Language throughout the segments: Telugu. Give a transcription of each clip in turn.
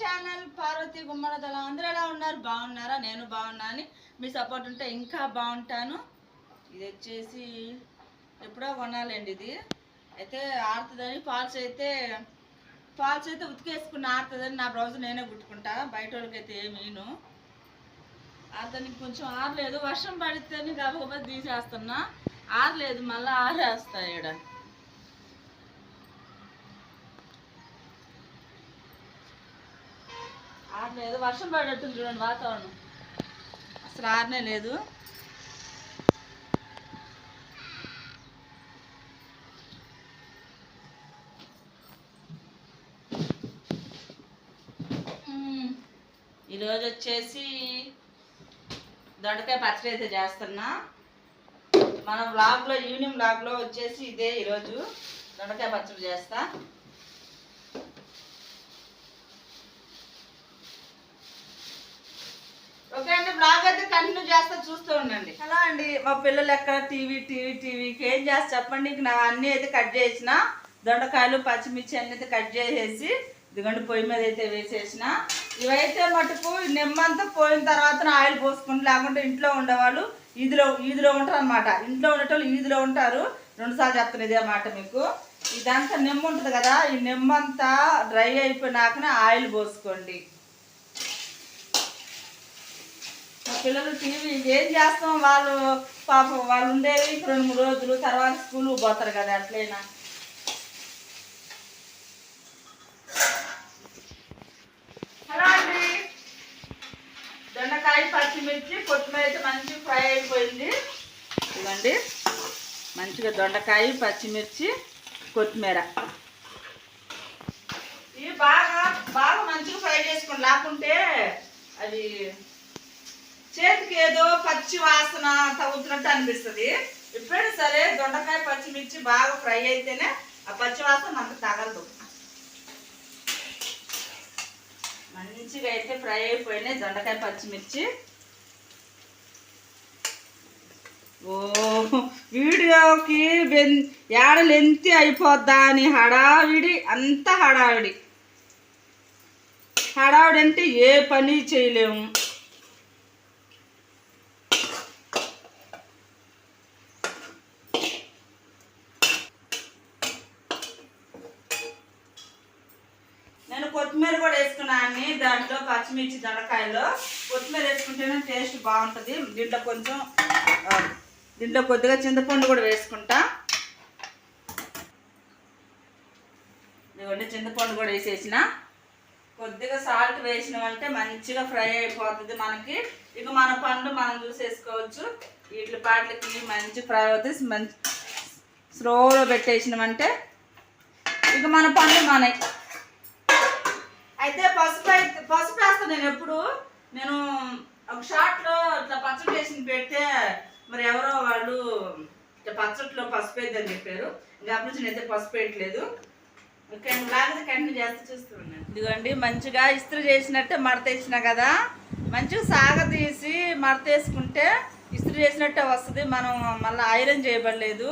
ఛానల్ పార్వతి గుమ్మడదల అందరూ ఎలా ఉన్నారు? బాగున్నారా? నేను బాగున్నాను మీ సపోర్ట్ ఉంటే ఇంకా బాగుంటాను. ఇది వచ్చేసి ఎప్పుడో కొనాలండి ఇది. అయితే ఆడుతుందని ఫాల్స్ అయితే ఫాల్స్ అయితే ఉతికేసుకుని ఆడుతుందని నా బ్లౌజ్ నేనే కుట్టుకుంటా. బయట వాళ్ళకైతే ఏమీను అతనికి కొంచెం ఆరలేదు వర్షం పడితేనే కాకపోతే తీసేస్తున్నా. ఆరలేదు మళ్ళీ ఆరేస్తాయి ఇక్కడ ఆరలేదు వర్షం పడేట్టుంది చూడండి వాతావరణం. అసలు ఆరనే లేదు. ఈరోజు వచ్చేసి దొండకాయ పచ్చడి అయితే చేస్తున్నా. మన బ్లాగ్లో ఈవినింగ్ బ్లాగ్లో వచ్చేసి ఇదే ఈరోజు దొండకాయ పచ్చడి చేస్తా. ఓకే అండి బ్లాగ్ అయితే కంటిన్యూ చేస్తా చూస్తూ ఉండండి. హలో అండి మా పిల్లలు ఎక్కడ టీవీ టీవీ టీవీకి ఏం చేస్తా చెప్పండి. ఇంక నా అన్నీ అయితే కట్ చేసిన దొండకాయలు పచ్చిమిర్చి అన్ని అయితే కట్ చేసేసి ఇదిగండి పొయ్యి మీద అయితే వేసేసిన. ఇవైతే మటుకు నిమ్మంతా పోయిన తర్వాత ఆయిల్ పోసుకుని లేకుంటే ఇంట్లో ఉండేవాళ్ళు ఈదిలో ఈదిలో ఉంటారు అనమాట ఇంట్లో ఉండేటోళ్ళు ఈదిలో ఉంటారు. రెండుసార్లు చెప్తాను ఇదే మాట మీకు. ఇదంతా నిమ్మ ఉంటుంది కదా ఈ నిమ్మంతా డ్రై అయిపోయినాకనే ఆయిల్ పోసుకోండి మా పిల్లలు టీవీ ఏం చేస్తాం? వాళ్ళు పాపం వాళ్ళు ఉండేవి రెండు మూడు రోజులు తర్వాత స్కూల్కి పోతారు కదా అట్లయినా. హలో అండి. దొండకాయ పచ్చిమిర్చి కొత్తిమీర అయితే మంచిగా ఫ్రై అయిపోయింది. ఇవ్వండి మంచిగా దొండకాయ పచ్చిమిర్చి కొత్తిమీర. ఇవి బాగా బాగా మంచిగా ఫ్రై చేసుకోండి. లేకుంటే అది చేతికి ఏదో పచ్చి వాసన తగులుతున్నట్టు అనిపిస్తుంది. ఎప్పుడైనా సరే దొండకాయ పచ్చిమిర్చి బాగా ఫ్రై అయితేనే ఆ పచ్చి వాసన మనకు తగలదు. మంచిగా అయితే ఫ్రై అయిపోయినాయి దొండకాయ పచ్చిమిర్చి. ఓ వీడియోకి బెన్- ఏడలు ఎంత అయిపోద్దా అని హడావిడి అంత హడావిడి. హడావిడి అంటే ఏ పని చేయలేము. నేను కొత్తిమీర కూడా వేసుకున్నాను దాంట్లో పచ్చిమిర్చి దొండకాయలో. కొత్తిమీర వేసుకుంటేనే టేస్ట్ బాగుంటుంది. దీంట్లో కొంచెం దీంట్లో కొద్దిగా చింతపండు కూడా వేసుకుంటా. ఇదిగోండి చింతపండు కూడా వేసేసిన. కొద్దిగా సాల్ట్ వేసినామంటే మంచిగా ఫ్రై అయిపోతుంది మనకి. ఇక మన పండు మనం చూసేసుకోవచ్చు. వీటి పాటలకి మంచి ఫ్రై అవుతుంది. మంచి స్లోలో పెట్టేసినామంటే ఇక మన పండు మనకి అయితే పసుపు అయితే పసుపు వేస్తాను నేను ఎప్పుడు. నేను ఒక షార్ట్లో ఇట్లా పచ్చడి వేసి పెడితే మరి ఎవరో వాళ్ళు ఇట్లా పచ్చట్లో పసుపు వేద్దని చెప్పారు. ఇంకా అప్పటి నుంచి నేనైతే పసుపు వేయట్లేదు. ఓకే లాగితే కంటిన్యూ చేస్తూ చూస్తున్నాను ఇదిగోండి మంచిగా ఇస్త్రీ చేసినట్టే మడత కదా. మంచిగా సాగదీసి మడత వేసుకుంటే ఇస్త్రీ చేసినట్టే వస్తుంది. మనం మళ్ళీ ఐరన్ చేయబడలేదు.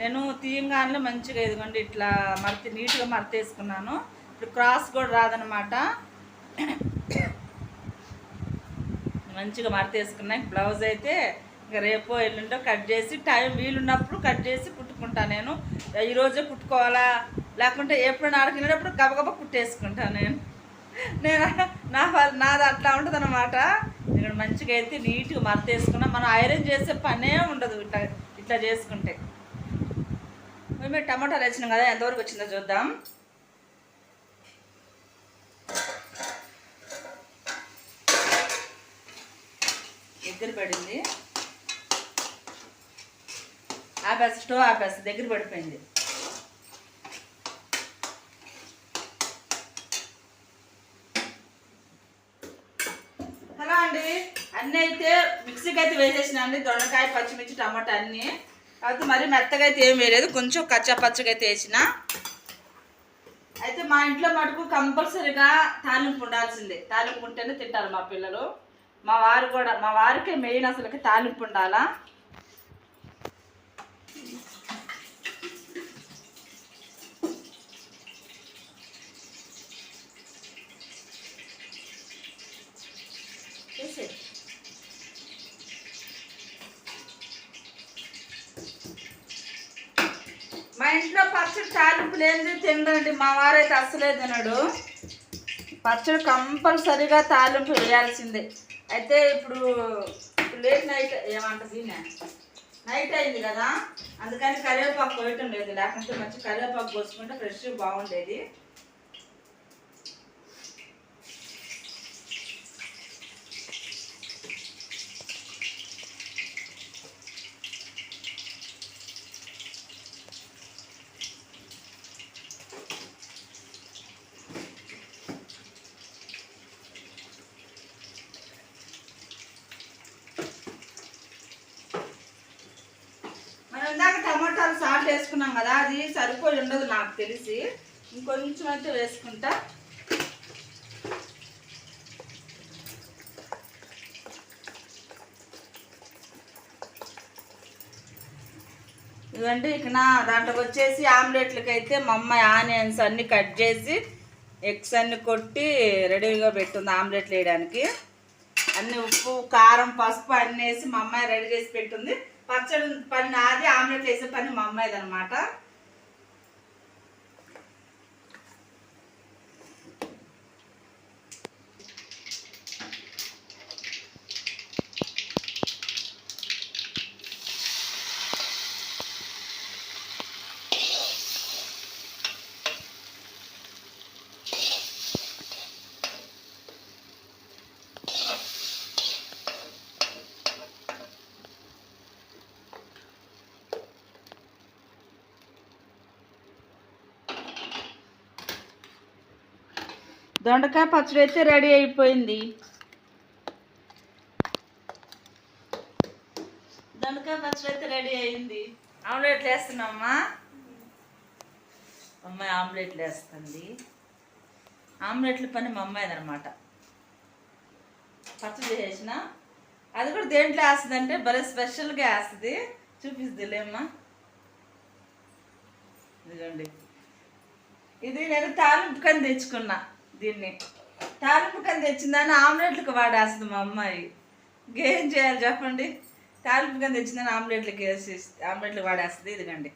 నేను తీయంగానే మంచిగా ఇదిగోండి ఇట్లా మడత నీట్గా మడత వేసుకున్నాను. ఇప్పుడు క్రాస్ కూడా రాదనమాట మంచిగా మరతేసుకున్నాయి బ్లౌజ్ అయితే ఇంకా రేపో ఎల్లుండో కట్ చేసి టైం వీలున్నప్పుడు కట్ చేసి కుట్టుకుంటా నేను. ఈరోజే కుట్టుకోవాలా? లేకుంటే ఎప్పుడు ఆడుకునేటప్పుడు గబగబ కుట్టేసుకుంటా నేను. నేను నా నాది అట్లా ఉంటుంది అనమాట ఇక్కడ మంచిగా అయితే నీట్గా మరతేసుకున్నా మనం ఐరన్ చేసే పనే ఉండదు ఇట్లా ఇట్లా చేసుకుంటే. మేము టమాటాలు వచ్చినాం కదా ఎంతవరకు వచ్చిందో చూద్దాం. దగ్గర పడింది. ఆ ఆపేసి స్టవ్ ఆపేసి దగ్గర పడిపోయింది. హలో అండి. అన్నీ అయితే మిక్సీకి అయితే వేసేసిన అండి దొండకాయ పచ్చిమిర్చి టమాటా అన్నీ. అయితే మరి మెత్తగా అయితే ఏం వేయలేదు. కొంచెం కచ్చా పచ్చగా అయితే వేసిన. అయితే మా ఇంట్లో మటుకు కంపల్సరీగా తాలింపు ఉండాల్సిందే. తాలింపు ఉంటేనే తింటారు మా పిల్లలు. మా వారు కూడా మా వారికి మెయిన్ అసలుకి తాలింపు ఉండాలా? మా ఇంట్లో పచ్చడి తాలింపు లేని తినడండి మా వారైతే అసలే తినడు. పచ్చడి కంపల్సరీగా తాలింపు వేయాల్సిందే. అయితే ఇప్పుడు లేట్ నైట్ ఏమంటది నైట్ అయింది కదా అందుకని కరివేపాకు పోయటం లేదు. లేకుంటే మంచి కరివేపాకు కోసుకుంటే ఫ్రెష్ బాగుండేది మనం ఇందాక సాల్ట్ వేసుకున్నాం కదా అది సరిపోయి ఉండదు నాకు తెలిసి. ఇంకొంచెం అయితే వేసుకుంటా. ఇదండి ఇక నా దాంట్లోకి వచ్చేసి ఆమ్లెట్లకి అయితే మా అమ్మాయి ఆనియన్స్ అన్నీ కట్ చేసి ఎగ్స్ అన్ని కొట్టి రెడీగా పెట్టుంది ఆమ్లెట్లు వేయడానికి. అన్ని ఉప్పు కారం పసుపు అన్నీ వేసి మా అమ్మాయి రెడీ చేసి పెట్టుంది. పచ్చడి పని నాది ఆమ్లెట్ వేసే పని మా అమ్మాయిది అనమాట దొండకాయ పచ్చడి అయితే రెడీ అయిపోయింది. దొండకాయ పచ్చడి అయితే రెడీ అయింది. ఆమ్లెట్లు వేస్తున్నామ్మా అమ్మాయి ఆమ్లెట్లు వేస్తుంది. ఆమ్లెట్ల పని మా అమ్మాయిది అనమాట పచ్చడి చేసిన. అది కూడా దేంట్లో వేస్తుంది అంటే భలే స్పెషల్గా వేస్తుంది. చూపిస్తుందిలేమ్మా. ఇదిగోండి. ఇది నేను తాలింపు కని తెచ్చుకున్నా. దీన్ని. తాలింపుకని తెచ్చిందని ఆమ్లెట్లకు వాడేస్తుంది మా అమ్మాయి. ఇంకేం చేయాలి చెప్పండి? తాలింపుకని తెచ్చిందని ఆమ్లెట్లకి వేసి ఆమ్లెట్లు వాడేస్తుంది ఇదిగండి.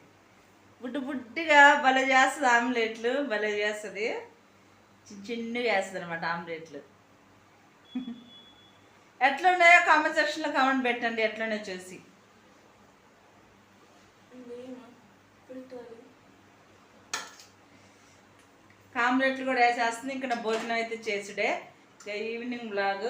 బుడ్డు బుడ్డిగా భలే చేస్తుంది ఆమ్లెట్లు భలే చేస్తుంది. చిన్న చిన్నగా వేస్తుంది అనమాట ఆమ్లెట్లు. ఎట్లున్నాయో కామెంట్ సెక్షన్లో కామెంట్ పెట్టండి ఎట్లున్నాయో చూసి. హామ్లెట్లు కూడా వేసేస్తుంది. ఇంకా నా భోజనం అయితే చేసుడే. Evening blog.